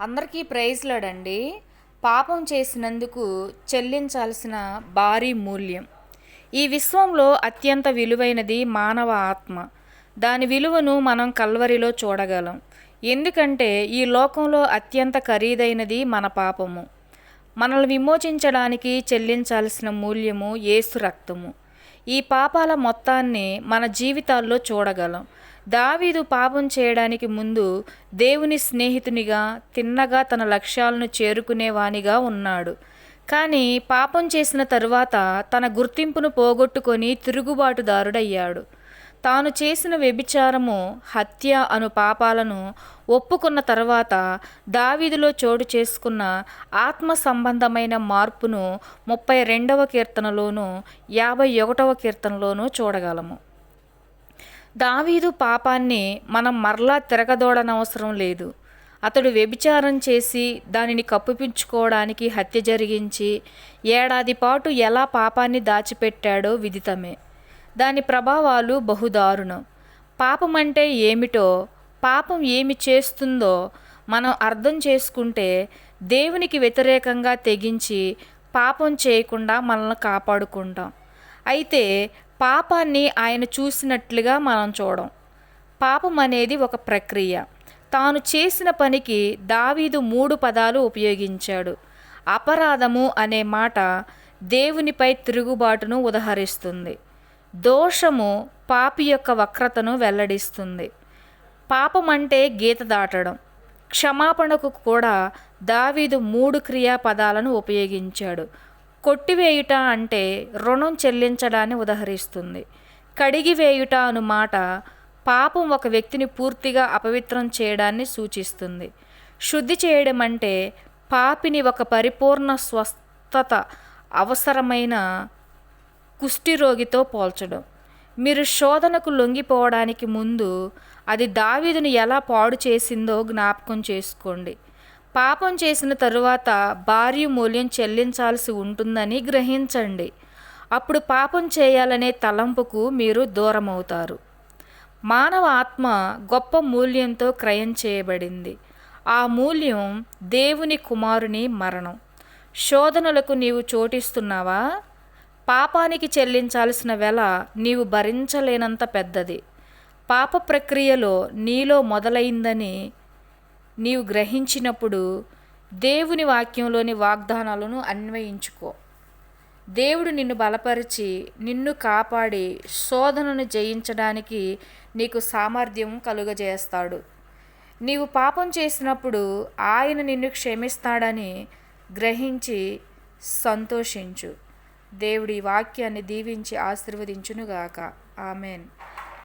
అందరికీ ప్రైజ్లాడండి పాపం చేసినందుకు చెల్లించాల్సిన భారీ మూల్యం. ఈ విశ్వంలో అత్యంత విలువైనది మానవ ఆత్మ. దాని విలువను మనం కల్వరిలో చూడగలం. ఎందుకంటే ఈ లోకంలో అత్యంత ఖరీదైనది మన పాపము. మనల్ని విమోచించడానికి చెల్లించాల్సిన మూల్యము యేసు రక్తము. ఈ పాపాల మొత్తాన్ని మన జీవితాల్లో చూడగలం. దావీదు పాపం చేయడానికి ముందు దేవుని స్నేహితునిగా తిన్నగా తన లక్ష్యాలను చేరుకునేవానిగా ఉన్నాడు. కానీ పాపం చేసిన తరువాత తన గుర్తింపును పోగొట్టుకొని తిరుగుబాటుదారుడయ్యాడు. తాను చేసిన వ్యభిచారము హత్య అను పాపాలను ఒప్పుకున్న తర్వాత దావీదులో చోటు చేసుకున్న ఆత్మ సంబంధమైన మార్పును ముప్పై రెండవ కీర్తనలోను యాభై ఒకటవ కీర్తనలోనూ చూడగలము. దావీదు పాపాన్ని మనం మరలా తిరగదోడనవసరం లేదు. అతడు వ్యభిచారం చేసి దానిని కప్పిపించుకోవడానికి హత్య జరిగించి ఏడాది పాటు ఎలా పాపాన్ని దాచిపెట్టాడో విదితమే. దాని ప్రభావాలు బహుదారుణం. పాపం అంటే ఏమిటో పాపం ఏమి చేస్తుందో మనం అర్థం చేసుకుంటే దేవునికి వ్యతిరేకంగా తెగించి పాపం చేయకుండా మనల్ని కాపాడుకుంటాం. అయితే పాపాన్ని ఆయన చూసినట్లుగా మనం చూడం. పాపం అనేది ఒక ప్రక్రియ. తాను చేసిన పనికి దావీదు మూడు పదాలు ఉపయోగించాడు. అపరాధము అనే మాట దేవునిపై తిరుగుబాటును ఉదహరిస్తుంది. దోషము పాపి యొక్క వక్రతను వెల్లడిస్తుంది. పాపం అంటే గీత దాటడం. క్షమాపణకు కూడా దావీదు మూడు క్రియాపదాలను ఉపయోగించాడు. కొట్టివేయుట అంటే రుణం చెల్లించడాన్ని ఉదహరిస్తుంది. కడిగివేయుట అను మాట పాపం ఒక వ్యక్తిని పూర్తిగా అపవిత్రం చేయడాన్ని సూచిస్తుంది. శుద్ధి చేయడం అంటే పాపిని ఒక పరిపూర్ణ స్వస్థత అవసరమైన కుష్ఠిరోగితో పోల్చడం. మీరు శోధనకు లొంగిపోవడానికి ముందు అది దావీదును ఎలా పాడు చేసిందో జ్ఞాపకం చేసుకోండి. పాపం చేసిన తరువాత భార్య మూల్యం చెల్లించాల్సి ఉంటుందని గ్రహించండి. అప్పుడు పాపం చేయాలనే తలంపుకు మీరు దూరమవుతారు. మానవ ఆత్మ గొప్ప మూల్యంతో క్రయం చేయబడింది. ఆ మూల్యం దేవుని కుమారుని మరణం. శోధనలకు నీవు చోటిస్తున్నావా? పాపానికి చెల్లించాల్సిన వెల నీవు భరించలేనంత పెద్దది. పాప ప్రక్రియలో నీలో మొదలైందని నీవు గ్రహించినప్పుడు దేవుని వాక్యంలోని వాగ్దానాలను అన్వయించుకో. దేవుడు నిన్ను బలపరిచి నిన్ను కాపాడి శోధనను జయించడానికి నీకు సామర్థ్యం కలుగజేస్తాడు. నీవు పాపం చేసినప్పుడు ఆయన నిన్ను క్షమిస్తాడని గ్రహించి సంతోషించు. దేవుడి వాక్యాన్ని దీవించి ఆశీర్వదించునుగాక. ఆమెన్.